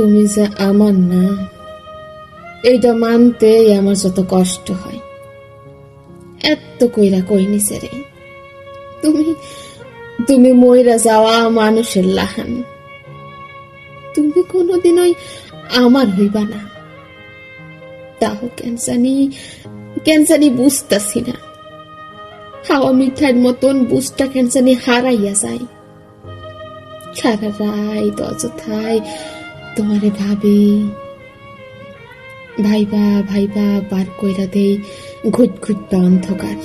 তুমি যে আমার না এইটা মানতেই আমার যত কষ্ট হয়। এত কইরা কই নিছে রে। তুমি তুমি মইরা যাওয়া মানুষের লাহান। তুমি কোনোদিন ওই আমার হইবা না। তাও কেন জানি কেন জানি বুঝতাছি না। হাওয়া মিঠাইয়ের মতন বুঝটা কেন জানি হারাইয়া যায়। সারা রাত অযথায় তোমারে ভাবি। ভাইবা ভাইবা, বার কইরা দেই ঘুট ঘুট অন্ধকার।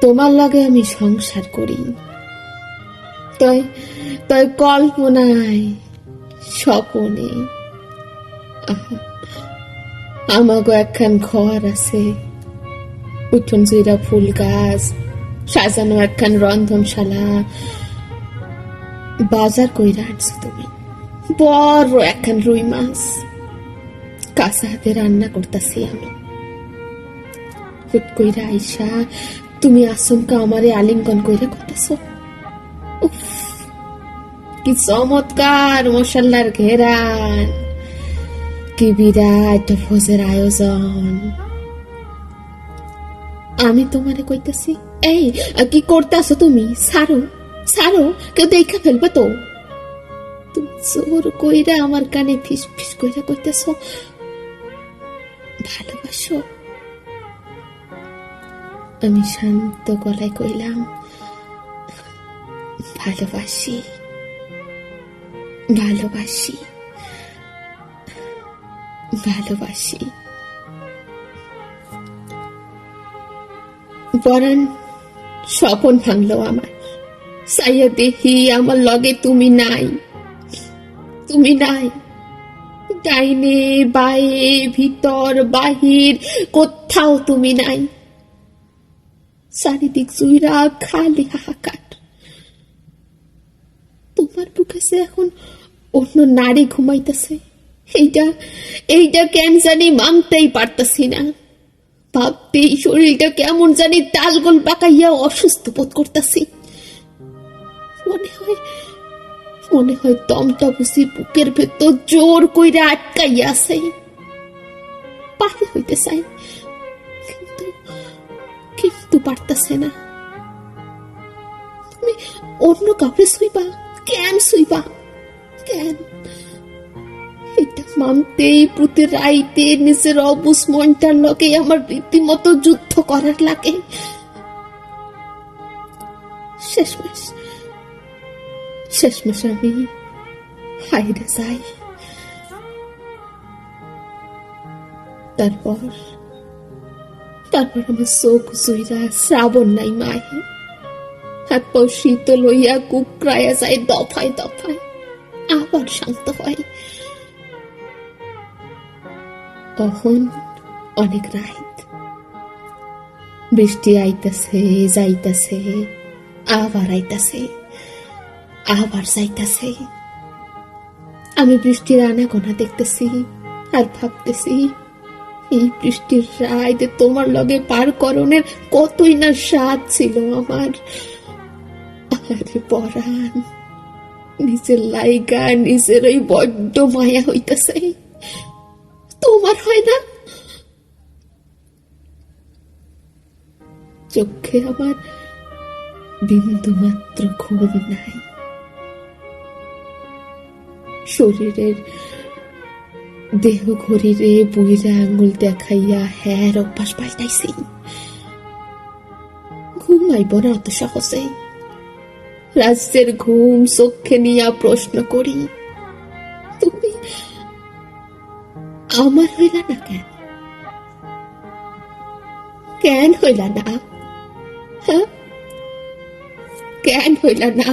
তোমার লগে আমি সংসার করি। তয় তয় কল্পনায় স্বপনে। আমাগো একখান ঘর আছে। উঠোন জুইরা ফুল গাছ, সাজানো একখান রন্ধনশালা বাজার কইরা আনছো তুমি। বড় একখান রুই মাছ। কাঁচা হাতে রান্না করতেছি আমি। হুট কইরা আইসা, তুমি আসমকা আমারে আলিঙ্গন কইরা করতেছ কি চমৎকার, মশাল্লার ঘেরান কি বিরাট ভোজের আয়োজন। আমি তোমারে কইতাছি, এই, কি করতেছো তুমি? সারো সারো কেউ দেখা ফেলবে তো। তুমি জোর কইরা আমার কানে ফিস ফিস কইরা কইতেছ। ভালোবাসো। আমি শান্ত গলায় কইলাম, ভালোবাসি ভালোবাসি ভালোবাসি। পরাণ স্বপন ভাঙলো আমার। সাইয়া দেখি আমার লগে তুমি নাই। তুমি নাই। ডাইনে, বায়ে, ভিতর, বাহির, কোথাও তুমি নাই। চারিদিক জুইরা খালি হাহাকার। তোমার বুকে এখন অন্য নারী ঘুমাইতেছে এইটা এইটা কেন জানি মানতেই পারতাছি না। ভাবতেই শরীরটা কেমন জানি তালগোল পাকাইয়া অসুস্থ বোধ করতেছি। মনে হয় মনে হয় দমটা বুঝি বুকের ভেতর জোর কইরা আটকাইয়া আছে। পারে হইতে চাই, কিন্তু কিন্তু পারতাছে না। তুমি অন্য কাউকে শুইবা কেন শুইবা কেন? এটা মানতেই প্রতি রাইতে নিজের অবুস মনটার লগে আমার রীতিমতো যুদ্ধ করার লাগে। শেষমেশ শেষমেশ আমি হাইরে যাই তারপর তারপর আমার চোখ জুইরা শ্রাবণ নাই মায়ে হাত শীত লইয়া কুকরায়া যায় দফায় দফায়, আবার শান্ত হয়। তখন অনেক রাত। বৃষ্টি আইতাছে, যাইতাছে, আবার আইতাছে। আবার যাইতাছে। আমি বৃষ্টির আনাগোনা দেখতেছি আর ভাবতেছি, এই বৃষ্টির রায় তোমার লগে পার করণের কতই না স্বাদ ছিল আমার। আরে পরাণ, নিজের লাইগা, নিজের ওই বড্ড মায়া হইতেছে। তোমার হয় না? চোখে আমার বিন্দু মাত্র ঘুম নাই। শরীরের দেহ ঘড়িরে বুইরা আঙুল দেখাইয়া হ্যার অভ্যাস পাল্টাইছি ঘুম আইব না অত সহজে। রাজ্যের ঘুম চোখে নিয়া প্রশ্ন করি, তুমি আমার হইলা না কেন? কেন হইলা না? হ্যাঁ? কেন হইলা না?